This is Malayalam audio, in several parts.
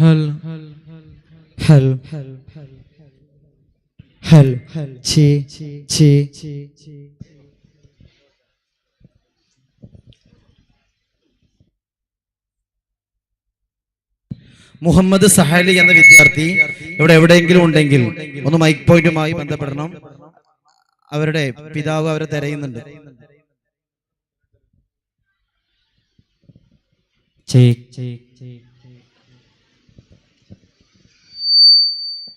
ഹൽ هل هل تي تي മുഹമ്മദ് സഹാലി എന്ന വിദ്യാർത്ഥി ഇവിടെ എവിടെയെങ്കിലും ഉണ്ടെങ്കിൽ ഒന്ന് മൈക്ക് പോയിന്റുമായി ബന്ധപ്പെടണം. അവരുടെ പിതാവ് അവരെ തിരയുന്നുണ്ട്.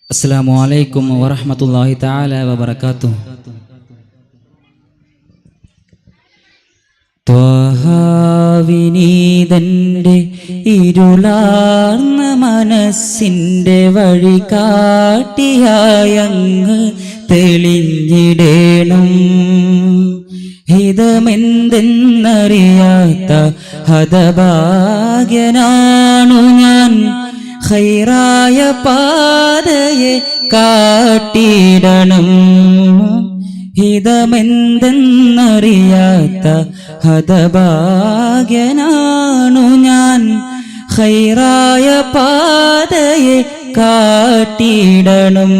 അസ്സാം വലൈക്കും വറഹമത്തല്ലാഹി താല വബർക്കാത്തു ത്വഹാവിനീതന്റെ ഇരുളാർന്ന മനസ്സിന്റെ വഴി കാട്ടിയായങ്ങ് തെളിഞ്ഞിടേണം. ഹിതമെന്തെന്നറിയാത്ത ഹതഭാഗ്യനാണു ഞാൻ. ഹൈറായ പാതയെ കാട്ടിടണം. ഹിതമെന്തെന്നറിയാത്ത ഹതഭാഗ്യനാണു ഞാൻ. ഹൈറായ പാതയെ കാട്ടിടണം.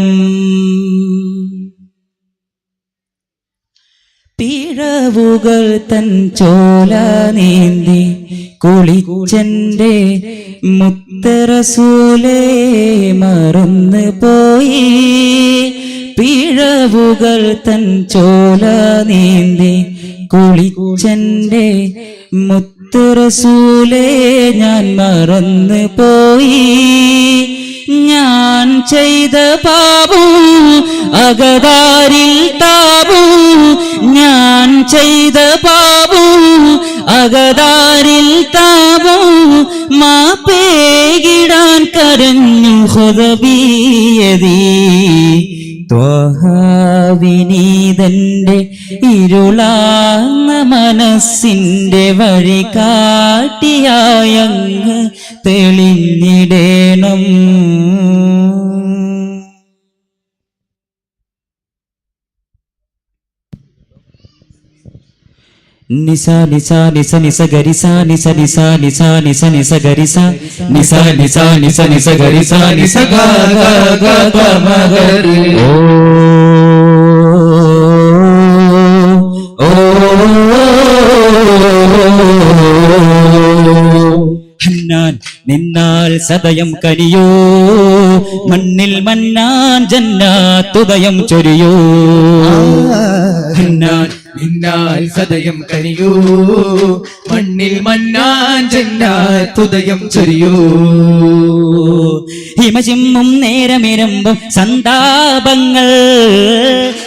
പിഴവുകൾ തൻ ചോല നീന്തി കുളിച്ചന്റെ മുത്തറസൂലെ മറന്നു പോയി. പിഴവുകൾ തൻ ചോല നീന്തി കുളിച്ചന്റെ മുത്തറസൂലെ ഞാൻ മറന്നു പോയി. ഞാൻ ചെയ്ത പാപു അകതാരിൽ താപു. ഞാൻ ചെയ്ത പാപു അകതാരിൽ താപു. മാപ്പേകിടാൻ കരഞ്ഞു ഹുദബീയതീ. ത്വഹാവിനീതന്റെ ഇരുളാന്ന മനസ്സിന്റെ വഴി കാട്ടിയായങ്ങ് തെളിഞ്ഞിടേണം. നിസ നിസ നിസ നിസ ഗരിസ നിസ നിസ നിസ നിസ നിസ ഗരിസ നിസ നിസ നിസ നിസ ഗരിസ നിസ ഗ ഗ ഗ ഗ മ ഓ നിന്നാൽ സദയം കനിയോ മണ്ണിൽ മന്നാൻ ജന്നാത്തുദയം ചൊരിയോ. നിന്നാൽ സദയം കരിയൂ. മണ്ണിൽ മന്നാൻ ജന്നാത്തുദയം ചൊരിയൂ. ഹിമചിമ്മും നേരമിരമ്പും സന്താപങ്ങൾ.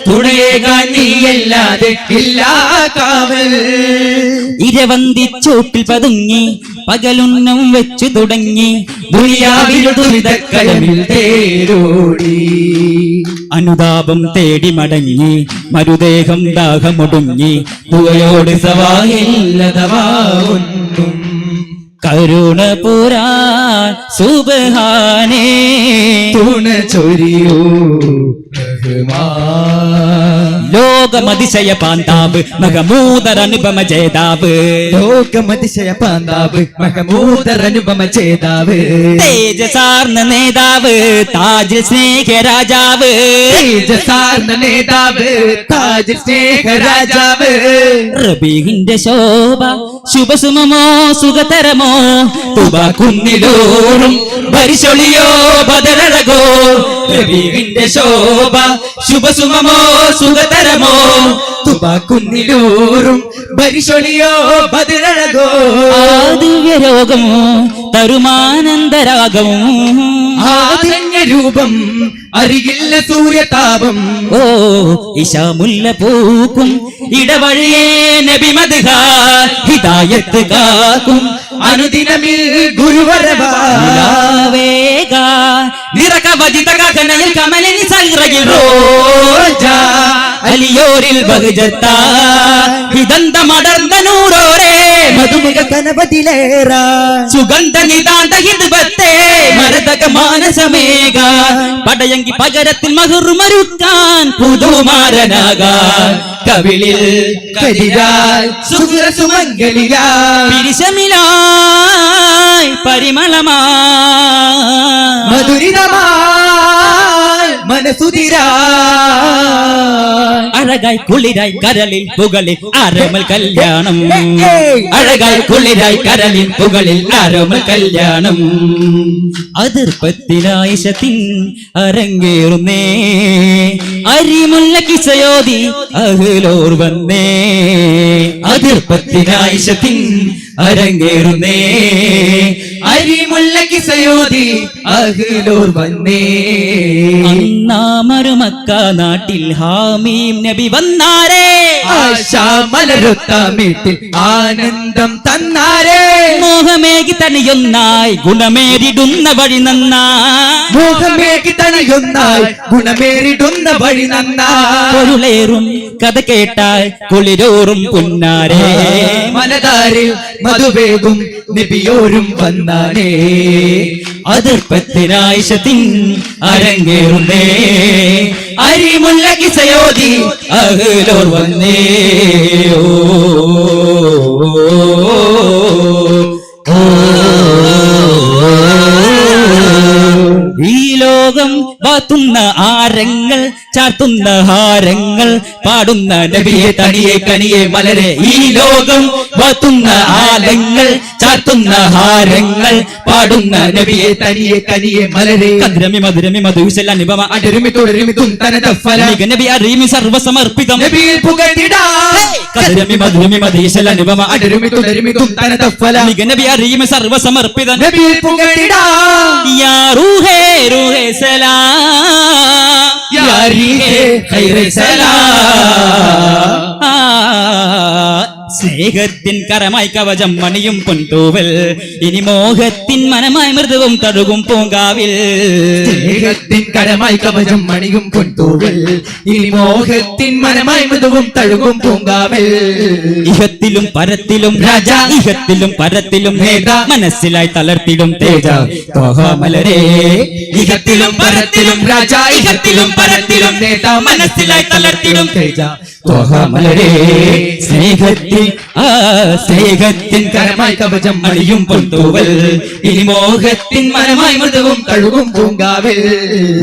തുണയേകാൻ നീയല്ലാതെ ഇല്ലാ കാവൽ. ഇരവന്തി ചോട്ടിൽ പതുങ്ങി പകലുന്നം വെച്ചു തുടങ്ങി. ദുരിയാവിൽ ദുരിതക്കലമിൽ തേരോടി. അനുതാപം തേടി മടങ്ങി മരുദേഹം ദാഹമൊടുങ്ങി പുകയോട് സവായില്ലതവാവുന്നും കരുണ പുരാ സുബഹാനേ. തുണ ചൊരിയോ റഹ്മാൻ. ലോകമതിശയ പാന്താവ് മഹമൂദർ അനുപമ ജേതാവ് ലോകമതിശയ പാന്താവ് മഹമൂദർ അനുപമ ചേതാവ് തേജസാർന്ന നേതാവ് താജ് സ്നേഹ രാജാവ് തേജസാർന്ന നേതാവ് താജ് സ്നേഹ രാജാവ് റബീഹിന്റെ ശോഭ ശുഭസുമമോ സുഖതരമോ? കുന്നിലോറും പരിശൊളിയോ ബദലഴകോ? റബീഹിന്റെ ശോഭ ശുഭസുമമോ സുഖതരമോ? തുബാക്കുന്നിലൂറും പരിശൊളിയോ ബദിരഴകോ ആദിവ്യ രോഗമോ തരുമാനന്ദരാഗമോ ആദന്യ രൂപം അരികില്ല സൂര്യതാപം. ഓ ഇശാമുല്ല പൂക്കും ഇടവഴിയേ നബിമതുക ഹിതായത്ത് കാക്കും. അനുദിനമിൽ ഗുരുവരവേഗ നിലാവേഗ നിറകവചിത കഥനയിൽ കമലിനി സൈറയിൽ റോജ. അലിയോരിൽ ബഹുജത്ത. വിദന്തമടർന്ന നൂറോരേ മധുമുഖ കനപതിലേറ സുഗന്ധ നിതാന്ത ഹിതുബത്തെ മരതക മാനസമേക പടയങ്കി പകരത്തിൽ മകുറുമരുക്കാൻ പുതുമാരനാകാൻ കവിളിൽ കതിരാൽ സുഗുര സുമംഗലിയാ പിരിശമിലാ പരിമളമായി പരിമളമായി മധുരിതമായി മനസുതിരാ അഴകായി കുളിരായി കരളിൽ പുകളിൽ ആരോമൽ കല്യാണം. അഴകായി കുളിരായി കരളിൽ പുകളിൽ ആരോമൽ കല്യാണം. അതിർപ്പത്തിലായിഷത്തിൻ അരങ്ങേറുന്നേ. അരിമുല്ല കിസയോതി അഹലോർ വന്നേ. അതിർപ്പത്തിലായിഷത്തിൻ അരങ്ങേറുന്നേ. അരിമുല്ല സയോധി അഖിലൂർ വന്നേ. അന്നാമരുമക്ക നാട്ടിൽ ഹാമീം നബി വന്നാരേ. ആശാ വീട്ടിൽ ആനന്ദം തന്നാരേ. മോഹമേകി തനിയൊന്നായി ഗുണമേരിടുന്ന വഴി നന്നാ. മോഹമേകി തനിയൊന്നായി ഗുണമേറിടുന്ന വഴി നന്നാ. പൊരുളേറും കഥ കേട്ടാൽ കുളിരോറും പുന്നാരേ. മനതാരിൽ മധുവേകും നബിയോരും വന്നാനേ. അതിർപ്പത്തിനായിഷത്തിൻ അരങ്ങേറുന്നേ. അരിമുല്ല കിസയോതി അഹ്ലോർ വന്നേ. ഓ, ഈ ലോകം വാത്തുന്ന ആരങ്ങൾ ചാർത്തുന്ന ഹാരങ്ങൾ പാടുന്ന നബിയെ തടിയെ കണിയെ മലരെ. ഈ ലോകം വാത്തുന്ന ആലങ്ങൾ ചാർത്തുന്ന ഹാരങ്ങൾ പാടുന്ന നബിയെ തനിയെ കനിയെ മലരെ. കദ്രമി മധുരമി മധുവിശല അനുഭവ അടരുമി തുടരുമി തുന്തനത ഫല. മിക നബി അറിയുമി സർവസമർപ്പിതം. നബിയിൽ പുകഴ്ത്തിടാ. കദ്രമി മധുരമി മധുവിശല അനുഭവ അടരുമി തുടരുമി തുന്തനത ഫല. മിക നബി അറിയുമി സർവസമർപ്പിതം. നബിയിൽ പുകഴ്ത്തിടാ. യാ റൂഹേ റൂഹേ സലാം. യാ റീഹേ ഖൈറേ സലാം. സ്നേഹത്തിൻ കരമായി കവചം മണിയും പൊൻതൂവൽ. ഇനി മോഹത്തിൻ മനമായി മൃദുവും തഴുകും പൂങ്കാവിൽ. സ്നേഹത്തിൻ കരമായി കവചം മണിയും പൊൻതൂവൽ. ഇനി മോഹത്തിൻ മനമായി മൃദുവും തഴുകും പൂങ്കാവിൽ. ഇഹത്തിലും പരത്തിലും രാജ. ഇഹത്തിലും പരത്തിലും നേത. മനസ്സിലായി തളർത്തിടും തേജ. തോഹമലരേ ഇഹത്തിലും പരത്തിലും രാജ. ഇഹത്തിലും പരത്തിലും നേത. മനസ്സിലായി തളർത്തിടും തേജ. തോഹമലരേ സ്നേഹത്തിൽ സ്നേഹത്തിൻ കരമായി കവചം മണിയും പൊന്തൂവൽ ഇനി മോഹത്തിൻ മരമായി മൃദുവും തഴുകും പൂങ്കാവൽ.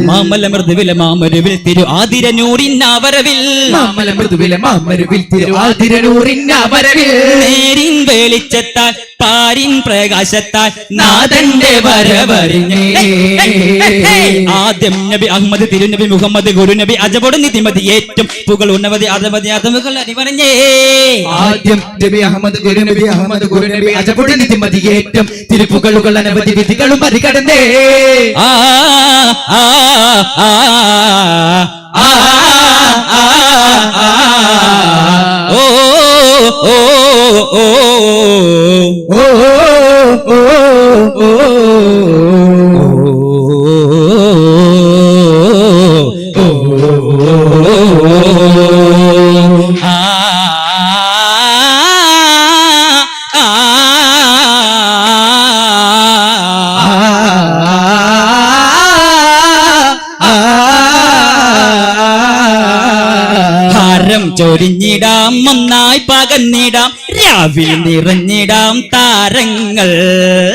മാമല മൃദുവിലെ മാമരുവിൽ തിരു ആതിരനൂറിനാവരവിൽ മാമല മൃദുവിലെ മാമരുവിൽ തിരുവാതിരൂറിന്ന വരവിൽ നേരിൻ വെളിച്ചത്താൽ പാരിൻ പ്രകാശത്താൽ നാഥന്റെ വരവറിഞ്ഞേ. ആദ്യം നബി അഹമ്മദ് തിരുനബി മുഹമ്മദ് ഗുരുനബി അജബോട് നിതിമതി ഏറ്റവും പുകൾ ഉന്നവതി അതമതി അതമുകൾ അനിവരഞ്ഞേ ആദ്യം നബി അഹമ്മദ് ഗുരു നബി അഹമ്മദ് ഗുരു നബി അജപുടി നിധിമതിയേറ്റം തിരുപ്പുകളുകൾ അനവധി വിധികളും മറികടന്നേ. ആ ആ ആ ആ ഓ. ഓ ഓ ഓ ഓ. ചൊരിഞ്ഞിടാം ഒന്നായി പകന്നിടാം രാവിൽ നിറഞ്ഞിടാം താരങ്ങൾ.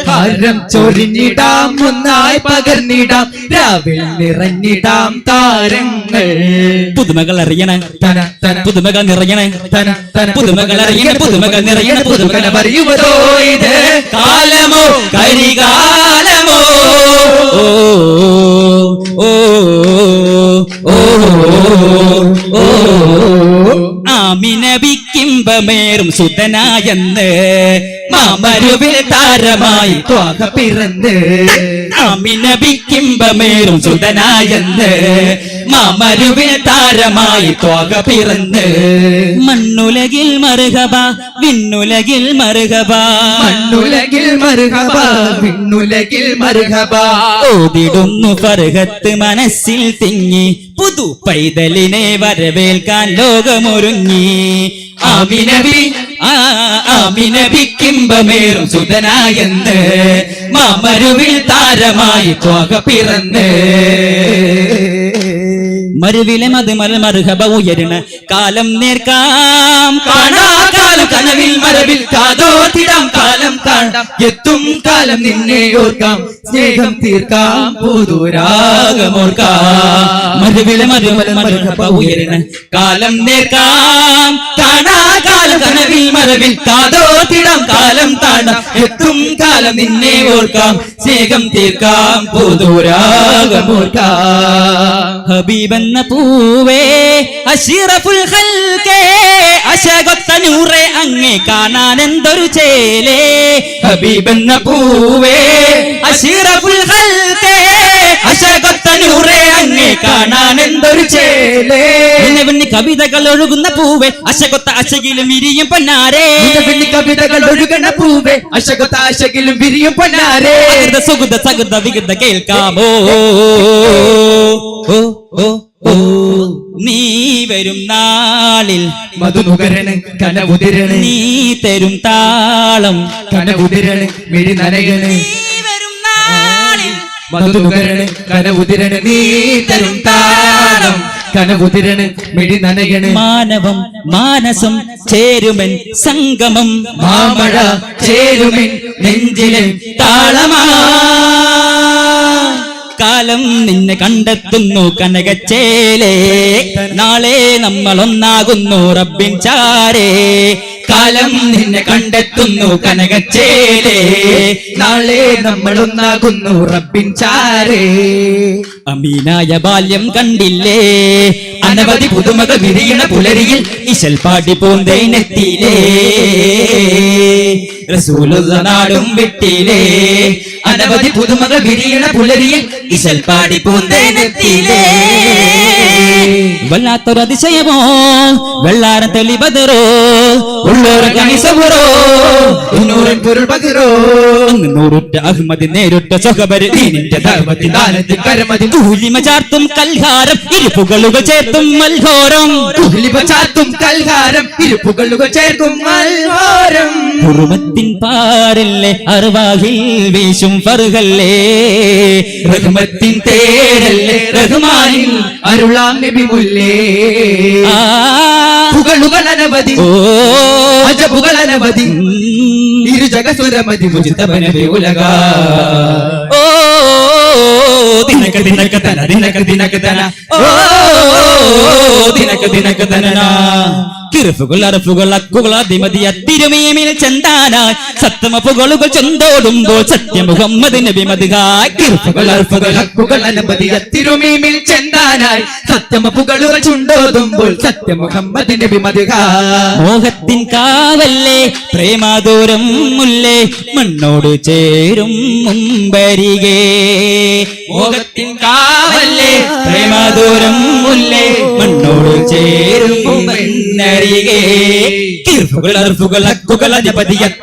ഭാരം ചൊരിഞ്ഞിടാം ഒന്നായി പകർന്നിടാം രാവിൽ നിറഞ്ഞിടാം താരങ്ങൾ. പുതുമകൾ അറിയണേ പുതുമകൾ നിറയണേ പുതുമകൾ അറിയണേ പുതുമകൾ നിറയണേ പുതുമകൾ പറയുവതോ ഇത്? ആമിനബിക്കിമ്പമേറും സുതനായെന്ന് മാമരുവിൽ താരമായി ത്വാക പിറന്ന്. ആമിനബിക്കിമ്പമേറും സുതനായെന്ന്. മാമരുവിൽ താരമായി ത്വാക പിറന്ന്. മണ്ണുലകിൽ മറുകബ വിണ്ണുലകിൽ മറുകബ. മണ്ണുലകിൽ മറുകബ വിണ്ണുലകിൽ മറുകബ. ഓതിടുന്നു ഫർഹത്ത് മനസ്സിൽ തിങ്ങി. പുതു പൈതലിനെ വരവേൽക്കാൻ ലോകമൊരുങ്ങി. ആമിനബി ആ ആമിനബിക്കിമ്പമേറും സുതനായെന്ന് മാമരുവിൽ താരമായി തോക പിറന്ന്. മരുവിലെ മതുമൽ മറുഹബ ഉയരണ കാലം നേർക്കാം. കാണാ കാലം കനവിൽ മരവിൽ കാതോത്തിടാം കാലം കാണാം എത്തും കാലം നിന്നെ ഓർക്കാം. സ്നേഹം തീർക്കാം പുതുരാഗമോർക്കാം മരുവിലെ മരുമല മരുഹബ ഉയരണ കാലം നേർക്കാം. കാണാ കാലം കനവിൽ മറവിൽ കാതോത്തിടാം കാലം താണ്ടാം. എത്തും കാലം നിന്നെ ഓർക്കാം സ്നേഹം തീർക്കാം പുതുരാഗമോർക്കാം ഹബീബെന്ന പൂവേ അഷിറഫുൽ ഹൽക്കേ അശകൊത്ത നൂറെ അങ്ങേ കാണാൻ എന്തൊരു ചേലേ. ഹബീബെന്ന പൂവേ അഷിറഫുൽ ഹൽക്കേ അശകൊത്ത നൂറെ അങ്ങേ കാണാൻ എന്തൊരു ചേലേ. കവിതകൾ ഒഴുകുന്ന പൂവേ അശകൊത്ത അശകിലും വിരിയും പൊന്നാരേ. പിന്നെ കവിതകൾ ഒഴുകുന്ന പൂവേ അശകൊത്ത അശകിലും വിരിയും പൊന്നാരേ. സുഗുത സകൃത വികൃത കേൾക്കാമോ? ഓ ഓ ഓ നീ വരും നാളിൽ മധുനുകരണ് കനവുതിരണ്. നീ തരും താളം കനവുതിരണ് മിഴി നാളിൽ മധുനുകരണ് കനവുതിരണ് നീ തരും താളം. കനവുതിരണ് മിടി നനയണ് മാനവം മാനസം ചേരുമൻ സംഗമം. മാമഴ ചേരുമൻ നെഞ്ചിലെ താളമാ. കാലം നിന്നെ കണ്ടെത്തുന്നു കനകച്ചേലേ. നാളെ നമ്മൾ ഒന്നാകുന്നു റബ്ബിൻ ചാരേ. കാലം നിന്നെ കണ്ടെത്തുന്നു കനകച്ചേലേ. നാളെ നമ്മൾ ഒന്നാകുന്നു റബ്ബിൻ ചാരേ. അമീനായ ബാല്യം കണ്ടില്ലേ? അനവധി പുതുമക വിരിയണ പുലരിയിൽ ഇശൽ പാടി പൂന്തേനെത്തിയിലേ റസൂലുള്ള വിട്ടിലേ. അനവധി പുതുമക വിരിയണ പുലരിയിൽ ഇശൽ പാടി പൂന്തേനെത്തിയിലേ വല്ലാത്തൊരു അതിശയമോ? വെള്ളാരം തെളിബതറോ ഉള്ളൂർ കണിസവറോ നൂറൻ പൊരുൾ അങ്ങ് നൂറുറ്റ അഹ്മതി നേരിട്ട സുഖപരി നിന്റെ ധർമ്മത്തിൽ കരമതി. തൂലിമ ചാർത്തും കൽഹാരം ഇരുപ്പുകളുകൾ ചേർത്തും മൽഘോരം തുഹ്ലിപ ചാത്തും കൽഹാരം ഇരുപ്പുകളുകൾ ചേർക്കും മൽഹോരം. കുറുമത്തിൻ പാരല്ലേ അറുവാഹിൽ വീശും ഫറുകല്ലേ. റഹ്മത്തിൻ തേരല്ലേ റഹ്മാനിൽ അരുളാം നബി മുല്ലേ പുകളുകൾ അനവധി. ഓ. അജബുകൾ അനവധി. ഇരുജകസുരമതി മുജിതബനബി ഉലക. ഓ. ദിനക ദിനക തന ദിനക ദിനക തന. ഓ. ദിനക ദിനക തന്നനാ കിറുഫുകൾ അറഫുകൾ അക്കുകൾ അതിമതിയ തിരുമീമിൽ ചെന്താനായി. സത്തമ പുകളുകൾ ചെന്തോടുമ്പോൾ സത്യ മുഹമ്മദ് നബി മതുകായ് കിർഫുകൾ അർഫുകൾ ഹക്കുകൾ അനവധി തിരുമീമിൽ ചെന്താനായി. സത്യമ പുകളുകൾ ചുണ്ടോതുമ്പോൾ സത്യ മുഹമ്മദ് നബി മതുക മോഹത്തിൻ കാവല്ലേ പ്രേമാദൂരം മുല്ലേ മണ്ണോട് ചേരും മുമ്പരികേ മോഹത്തിൻ കാവല്ലേ പ്രേമാദൂരം ചേരുമെന്നരികെ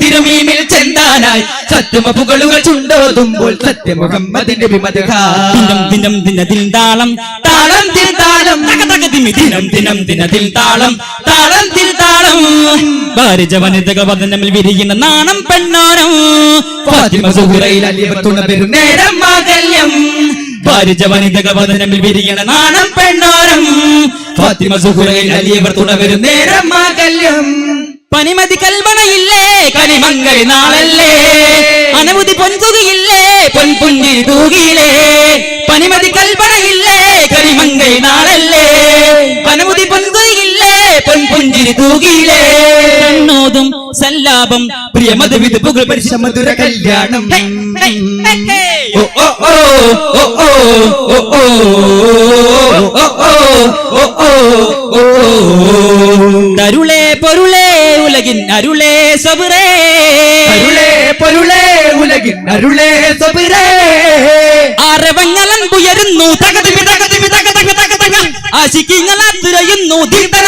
തിരുമീമിൽ ചെന്താനായി. സത്യമ പുകളുകൾ ചുണ്ടോതുമ്പോൾ സത്യ മുഹമ്മദിന്റെ ദിനം ദിനതിൽ താളം. താളം തിൽ താളം. ദിനം ദിനം ദിനതിൽ താളം. താളം തിൽ താളം. ഭാരിച്ച വനിതകൾ വതനമിൽ വിരിയുന്ന നാണം പെണ്ണാനം. ഫാത്തിമ സുഹുറയിൽ അലിയത്തുണ പെരുന്നേരം മാതല്യം ഭാരിച്ച വനിതകൾ വതനമിൽ വിരിയണ നാണം പെണ്ണാനം. ഫാത്തിമ സുഹുറയിൽ അലിയവർ തുടവരും നേരം മാകല്യം പനിമതി കൽവണയില്ലേ? കനിമങ്കരി നാളല്ലേ? അനവധി പൊൻതുകയില്ലേ പൊൻപുഞ്ചിരി തൂകിയിലേ പനിമതി കൽവണയില്ലേ? കനിമങ്കരി നാളെ പൊൻപുഞ്ചിരി തൂകിയില്ലേ കണ്ണോതും സല്ലാപം പ്രിയമത് വിതുപ്പുകൾ പരിശ മധുര കല്യാണം ഓ ഓ ഓ ഓ ഓ ഓ ഓ ഓ ഓ തരുളേ പൊരുളേ ഉലകിൻ അരുളേ സബുറേ അരുളേ പൊരുളേ ഉലകിൻ അരുളേ സബുറേ ആരവങ്ങളൻ ഉയരുന്നു തകതിമി തകതിമി തക തക തക തക ആശിക്കിങ്ങളാ തുരയുന്നു ദീപ്തന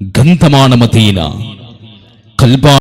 గంధమాన మదీనా కల్బా